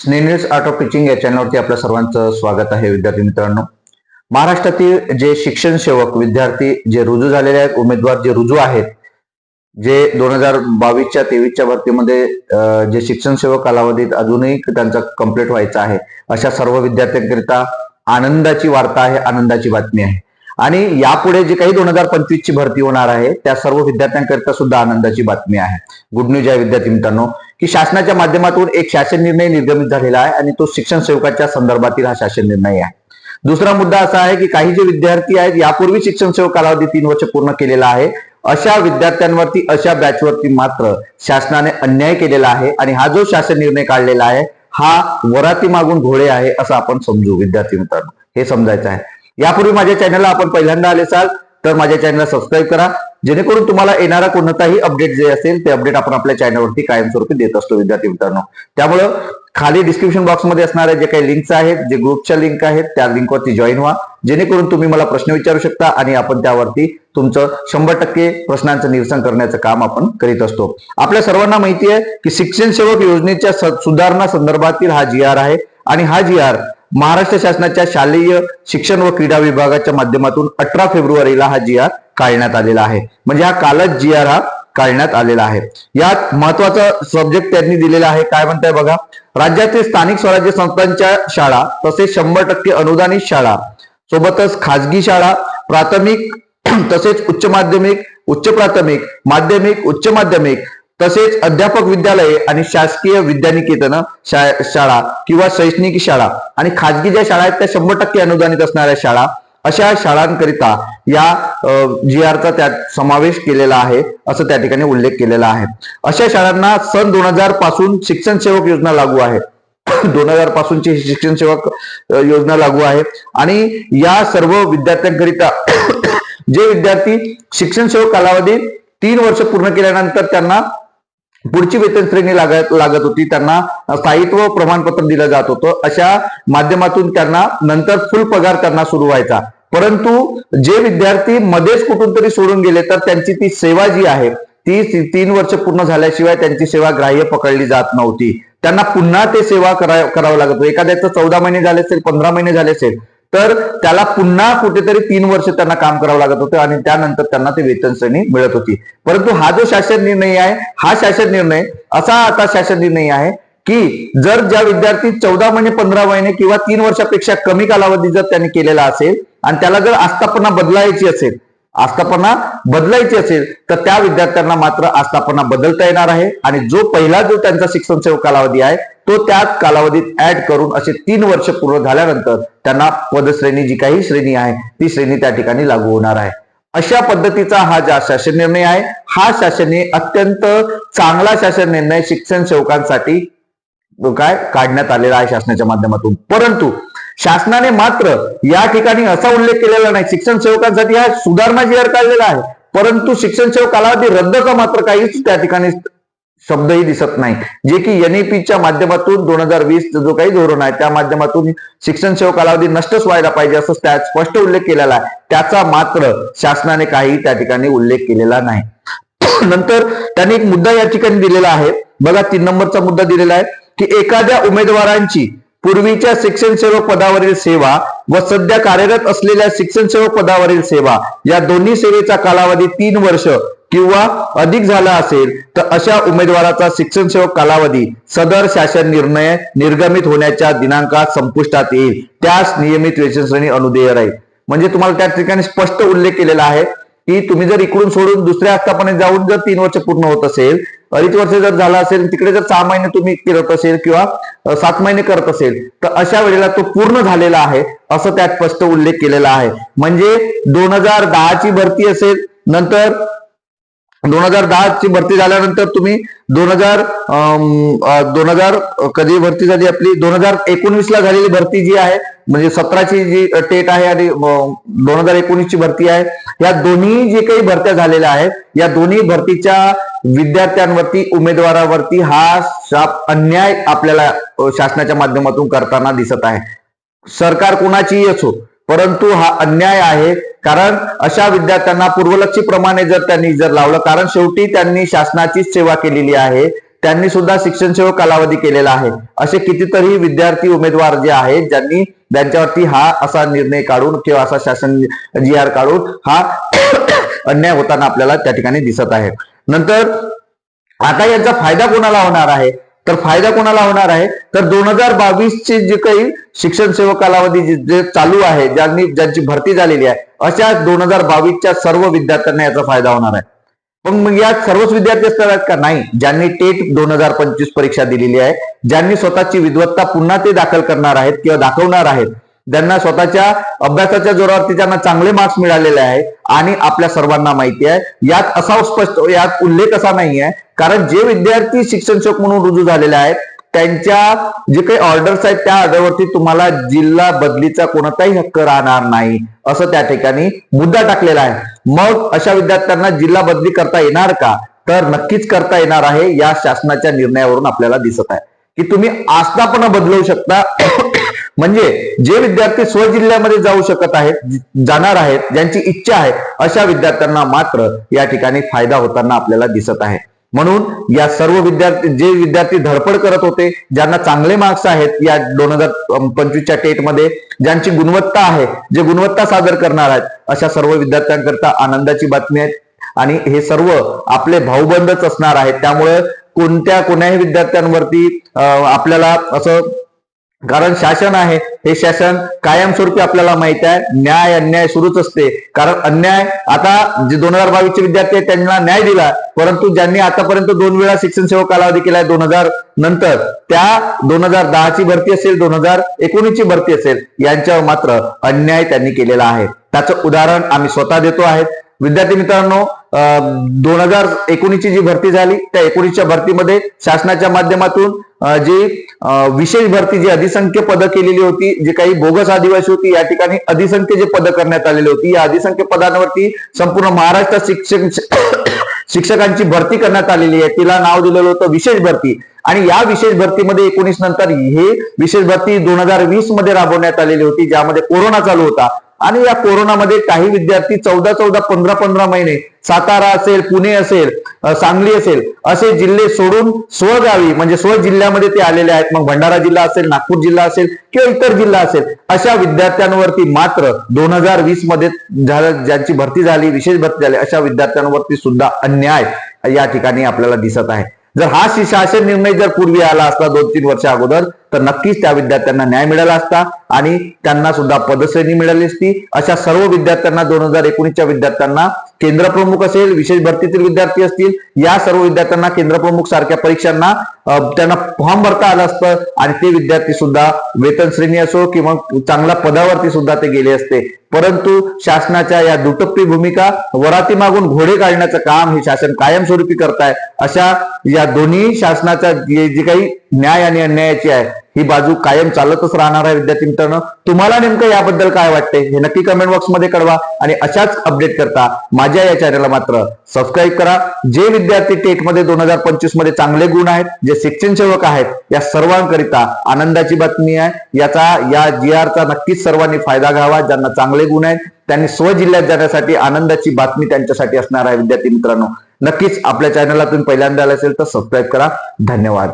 स्नेनिल्स art of teaching या चॅनलवरती आपल्या सर्वांचं स्वागत आहे विद्यार्थी मित्रांनो. महाराष्ट्रातील जे शिक्षण सेवक विद्यार्थी जे रुजू झालेले आहेत उमेदवार जे रुजू आहेत जे दोन हजार बावीसच्या तेवीसच्या भरतीमध्ये जे शिक्षण सेवक कालावधीत अजूनही त्यांचा कंप्लीट व्हायचा आहे अशा सर्व विद्यार्थ्यांकरिता आनंदाची वार्ता आहे आनंदाची बातमी आहे. आणि यापुढे जे काही दोन हजार पंचवीस ची भरती होणार आहे त्या सर्व विद्यार्थ्यांकरिता सुद्धा आनंदाची बातमी आहे. गुड न्यूज आहे विद्यार्थी मित्रांनो की शासनाच्या माध्यमातून एक शासन निर्णय निर्गमित झालेला आहे आणि तो शिक्षण सेवकाच्या संदर्भातील हा शासन निर्णय आहे. दुसरा मुद्दा असा आहे की काही जे विद्यार्थी आहेत यापूर्वी शिक्षण सेवक कालावधी तीन वर्ष पूर्ण केलेला आहे. अशा विद्यार्थ्यांवरती अशा बॅचवरती मात्र शासनाने अन्याय केलेला आहे आणि हा जो शासन निर्णय काढलेला आहे हा वराती मागून घोडे आहे असं आपण समजू विद्यार्थी मित्रांनो. हे समजायचं आहे. यापूर्वी माझ्या चॅनलला आपण पहिल्यांदा आले असाल तर माझ्या चॅनलला सबस्क्राईब करा. जेणेकरून तुम्हाला येणारा कोणताही अपडेट जे असेल ते अपडेट आपण आपल्या चॅनलवरती कायमस्वरूपी देत असतो विद्यार्थी मित्रांनो. त्यामुळं खाली डिस्क्रिप्शन बॉक्समध्ये असणाऱ्या जे काही लिंक्स आहेत जे ग्रुपच्या लिंक आहेत त्या लिंकवरती जॉईन व्हा. जेणेकरून तुम्ही मला प्रश्न विचारू शकता आणि आपण त्यावरती तुमचं शंभर टक्के प्रश्नांचं निरसन करण्याचं काम आपण करीत असतो. आपल्या सर्वांना माहिती आहे की शिक्षण सेवक योजनेच्या सुधारणा संदर्भातील हा जी आर आहे. आणि हा जी आर महाराष्ट्र शासनाच्या शालेय शिक्षण व क्रीडा विभागाच्या माध्यमातून अठरा फेब्रुवारीला हा जी आर काढण्यात आलेला आहे. म्हणजे हा कालच जी आर हा काढण्यात आलेला आहे. यात महत्त्वाचा सब्जेक्ट त्यांनी दिलेला आहे. काय म्हणताय बघा? राज्यातील स्थानिक स्वराज्य संस्थांच्या शाळा तसेच शंभर टक्के अनुदानित शाळा सोबतच खाजगी शाळा प्राथमिक तसेच उच्च माध्यमिक उच्च प्राथमिक माध्यमिक उच्च माध्यमिक तसेच अध्यापक विद्यालये आणि शासकीय विद्यानिकेतन शा- शाळा किंवा शैक्षणिक शाळा आणि खाजगी ज्या शाळा आहेत त्या शंभर टक्के अनुदानित असणाऱ्या शाळा अशा शाळांकरिता या जी आरचा त्यात समावेश केलेला आहे असं त्या ठिकाणी उल्लेख केलेला आहे. अशा शाळांना सन दोन हजारपासून शिक्षण सेवक योजना लागू आहे. दोन हजार पासूनची शिक्षण सेवक योजना लागू आहे. आणि या सर्व विद्यार्थ्यांकरिता जे विद्यार्थी शिक्षण सेवक कालावधी तीन वर्ष पूर्ण केल्यानंतर त्यांना पुढची वेतन श्रेणी लागत लागत होती. त्यांना स्थायित्व प्रमाणपत्र दिलं जात होतं. अशा माध्यमातून त्यांना नंतर फुल पगार त्यांना सुरू व्हायचा. परंतु जे विद्यार्थी मध्येच कुठून तरी सोडून गेले तर त्यांची ती सेवा जी आहे ती तीन वर्ष पूर्ण झाल्याशिवाय त्यांची सेवा ग्राह्य पकडली जात नव्हती. त्यांना पुन्हा ते सेवा करा करावं लागत होतं. एखाद्याचं चौदा महिने झाले असेल पंधरा महिने झाले असेल तर त्याला पुन्हा कुठेतरी तीन वर्ष त्यांना काम करावं लागत होतं आणि त्यानंतर त्यांना ते वेतन श्रेणी मिळत होती. परंतु हा जो शासन निर्णय आहे हा शासन निर्णय असा आता शासन निर्णय आहे की जर ज्या विद्यार्थी चौदा महिने पंधरा महिने किंवा तीन वर्षापेक्षा कमी कालावधी जर त्यांनी केलेला असेल आणि त्याला जर आस्थापना बदलायची असेल आस्थापना बदलायची असेल तर त्या विद्यार्थ्यांना मात्र आस्थापना बदलता येणार आहे. आणि जो पहिला जो त्यांचा शिक्षण सेवक कालावधी आहे तो त्या कालावधीत ऍड करून असे तीन वर्ष पूर्ण झाल्यानंतर त्यांना पदश्रेणी जी काही श्रेणी आहे ती श्रेणी त्या ठिकाणी लागू होणार आहे. अशा पद्धतीचा हा ज्या शासन निर्णय आहे हा शासन अत्यंत चांगला शासन निर्णय शिक्षण सेवकांसाठी काय काढण्यात आलेला आहे शासनाच्या माध्यमातून. परंतु शासनाने मात्र या ठिकाणी असा उल्लेख केलेला नाही शिक्षण सेवकांसाठी हा सुधारणा जी आर काढलेला आहे परंतु शिक्षण सेवक कालावधी रद्दचा मात्र काहीच त्या ठिकाणी शब्दही दिसत नाही. जे की एनईपीच्या माध्यमातून दोन हजार वीस जो काही धोरण आहे त्या माध्यमातून शिक्षण सेवक कालावधी नष्टच व्हायला पाहिजे असं त्यात स्पष्ट उल्लेख केलेला आहे. त्याचा मात्र शासनाने काही त्या ठिकाणी उल्लेख केलेला नाही. नंतर त्यांनी एक मुद्दा या ठिकाणी दिलेला आहे. बघा तीन नंबरचा मुद्दा दिलेला आहे की एखाद्या उमेदवारांची पूर्वीच्या शिक्षण सेवक पदावरील सेवा व सध्या कार्यरत असलेल्या शिक्षण सेवक पदावरील सेवा या दोन्ही सेवेचा कालावधी तीन वर्ष किंवा अधिक झाला असेल तर अशा उमेदवाराचा शिक्षण सेवक कालावधी सदर शासन निर्णय निर्गमित होण्याच्या दिनांकात संपुष्टात येईल. त्यास नियमित वेतन श्रेणी अनुदेय राहील म्हणजे तुम्हाला त्या ठिकाणी स्पष्ट उल्लेख केलेला आहे की तुम्ही जर इकडून सोडून दुसऱ्या आस्थापने जाऊन जर तीन वर्ष पूर्ण होत असेल अडीच वर्ष जर झालं असेल तिकडे जर सहा महिने तुम्ही करत असेल किंवा सात महिने करत असेल तर अशा वेळेला तो पूर्ण झालेला आहे असं त्यात स्पष्ट उल्लेख केलेला आहे. म्हणजे दोन हजार दहाची भरती असेल नंतर दोन हजार दहा ची भरती झाल्यानंतर तुम्ही दोन हजार दोन हजार कधी भरती झाली आपली? दोन हजार एकोणीस ला झालेली भरती जी आहे म्हणजे सतराची जी टेट आहे आणि दोन हजार एकोणीस ची भरती आहे या दोन्ही जे काही भरत्या झालेल्या आहेत या दोन्ही भरतीच्या विद्यार्थ्यांवरती उमेदवारावरती हा शाप अन्याय आपल्याला शासनाच्या माध्यमातून करताना दिसत आहे. सरकार कोणाचीही असो परंतु हा अन्याय आहे. कारण अशा विद्यार्थ्यांना पूर्वलक्षीप्रमाणे जर त्यांनी जर लावलं कारण शेवटी त्यांनी शासनाचीच सेवा केलेली आहे. त्यांनी सुद्धा शिक्षण सेवक कालावधी केलेला आहे. असे कितीतरी विद्यार्थी उमेदवार जे आहेत ज्यांनी त्यांच्यावरती हा असा निर्णय काढून किंवा असा शासन जी आर काढून हा अन्याय होताना आपल्याला त्या ठिकाणी दिसत आहे. नंतर आता याचा फायदा कोणाला होणार आहे? तर फायदा कोणाला होणार आहे? तर दोन हजार बावीसचे जे काही शिक्षण सेवा कालावधी जे- जे चालू आहे ज्यांनी ज्यांची भरती झालेली आहे अशा दोन हजार बावीसच्या सर्व विद्यार्थ्यांना याचा फायदा होणार आहे. पण मग यात सर्वच विद्यार्थी असणार आहेत का? नाही. ज्यांनी टेट दोन हजार पंचवीस परीक्षा दिलेली आहे ज्यांनी स्वतःची विद्वत्ता पुन्हा ते दाखल करणार आहेत किंवा दाखवणार आहेत ज्यांना स्वतःच्या अभ्यासाच्या जोरावरती त्यांना चांगले मार्क्स मिळालेले आहे आणि आपल्या सर्वांना माहिती आहे. यात असा स्पष्ट यात उल्लेख असा नाही आहे कारण जे विद्यार्थी शिक्षणशोक म्हणून रुजू झालेले आहेत त्यांच्या जे काही ऑर्डर्स आहेत त्या ऑर्डरवरती तुम्हाला जिल्हा बदलीचा कोणताही हक्क राहणार नाही असं त्या ठिकाणी मुद्दा टाकलेला आहे. मग अशा विद्यार्थ्यांना जिल्हा बदली करता येणार का? तर नक्कीच करता येणार आहे या शासनाच्या निर्णयावरून आपल्याला दिसत आहे. की तुम्ही आस्थापना बदलवू शकता म्हणजे जे विद्यार्थी स्वजिल्ह्यामध्ये जाऊ शकत आहेत जाणार आहेत ज्यांची इच्छा आहे अशा विद्यार्थ्यांना मात्र या ठिकाणी फायदा होताना आपल्याला दिसत आहे. म्हणून या सर्व विद्यार्थी जे विद्यार्थी धडपड करत होते ज्यांना चांगले मार्क्स आहेत या दोन हजार पंचवीसच्या टेटमध्ये ज्यांची गुणवत्ता आहे जे गुणवत्ता सादर करणार आहेत अशा सर्व विद्यार्थ्यांकरता आनंदाची बातमी आहे. आणि हे सर्व आपले भाऊबंदच असणार आहेत. त्यामुळे कोणत्या कोण्याही विद्यार्थ्यांवरती आपल्याला असं कारण शासन आहे. हे शासन कायमस्वरूपी आपल्याला माहीत आहे. न्याय अन्याय सुरूच असते. कारण अन्याय आता जे दोन हजार बावीसचे विद्यार्थी आहेत त्यांना न्याय दिला. परंतु ज्यांनी आतापर्यंत दोन वेळा शिक्षण सेवा कालावधी केलाय दोन हजार नंतर त्या दोन हजार दहाची भरती असेल दोन हजार एकोणीसची भरती असेल यांच्यावर मात्र अन्याय त्यांनी केलेला आहे. त्याचं उदाहरण आम्ही स्वतः देतो आहेत विद्यार्थी मित्रांनो दोन हजार एकोणीसची जी भरती झाली त्या एकोणीसच्या भरतीमध्ये शासनाच्या माध्यमातून जी विशेष भरती जी अधिसंख्य पदं केलेली होती जे काही बोगस आदिवासी होती या ठिकाणी अधिसंख्य जे पदं करण्यात आलेली होती या अधिसंख्य पदांवरती संपूर्ण महाराष्ट्र शिक्षक शिक्षकांची भरती करण्यात आलेली आहे. तिला नाव दिलेलं होतं विशेष भरती. आणि या विशेष भरतीमध्ये एकोणीस नंतर हे विशेष भरती दोन हजार वीसमध्ये राबवण्यात आलेली होती ज्यामध्ये कोरोना चालू होता. आणि या कोरोनामध्ये काही विद्यार्थी चौदा चौदा पंधरा पंधरा महिने सातारा असेल पुणे असेल सांगली असेल असे जिल्हे सोडून स्वगावी म्हणजे स्व जिल्ह्यामध्ये ते आलेले आहेत. मग भंडारा जिल्हा असेल नागपूर जिल्हा असेल किंवा इतर जिल्हा असेल अशा विद्यार्थ्यांवरती मात्र दोन हजार वीसमध्ये झालं ज्यांची भरती झाली विशेष भरती झाली अशा विद्यार्थ्यांवरती सुद्धा अन्याय या ठिकाणी आपल्याला दिसत आहे. जर हा शि- शासन निर्णय जर पूर्वी आला असता दोन तीन वर्ष अगोदर तर नक्कीच त्या विद्यार्थ्यांना न्याय मिळाला असता आणि त्यांना सुद्धा पदश्रेणी मिळाली असती. अशा सर्व विद्यार्थ्यांना दोन हजार एकोणीसच्या विद्यार्थ्यांना केंद्र प्रमुख असेल विशेष भरतीतील विद्यार्थी असतील या सर्व विद्यार्थ्यांना केंद्रप्रमुख सारख्या परीक्षांना त्यांना फॉर्म भरता आलं असतं आणि ते विद्यार्थी सुद्धा वेतन श्रेणी असो किंवा चांगल्या पदावरती सुद्धा ते गेले असते. परंतु शासनाच्या या दुटप्पी भूमिका वराती मागून घोडे काढण्याचं काम हे शासन कायमस्वरूपी करताय. अशा या दोन्ही शासनाच्या जे काही न्याय आणि अन्यायाची आहे. ही बाजू कायम चालतच राहणार आहे विद्यार्थी मित्रांनो तुम्हाला नेमकं याबद्दल काय वाटते हे नक्की कमेंट बॉक्समध्ये कळवा आणि अशाच अपडेट करता माझ्या या चॅनलला मात्र सबस्क्राईब करा. जे विद्यार्थी टेटमध्ये दोन हजार पंचवीसमध्ये चांगले गुण आहेत जे शिक्षण सेवक आहेत या सर्वांकरिता आनंदाची बातमी आहे. याचा या जी चा नक्कीच सर्वांनी फायदा घ्यावा. ज्यांना चांगले गुण आहेत त्यांनी स्वजिल्ह्यात जाण्यासाठी आनंदाची बातमी त्यांच्यासाठी असणार आहे विद्यार्थी मित्रांनो. नक्कीच आपल्या चॅनलला तुम्ही पहिल्यांदा आला असेल तर सबस्क्राईब करा. धन्यवाद.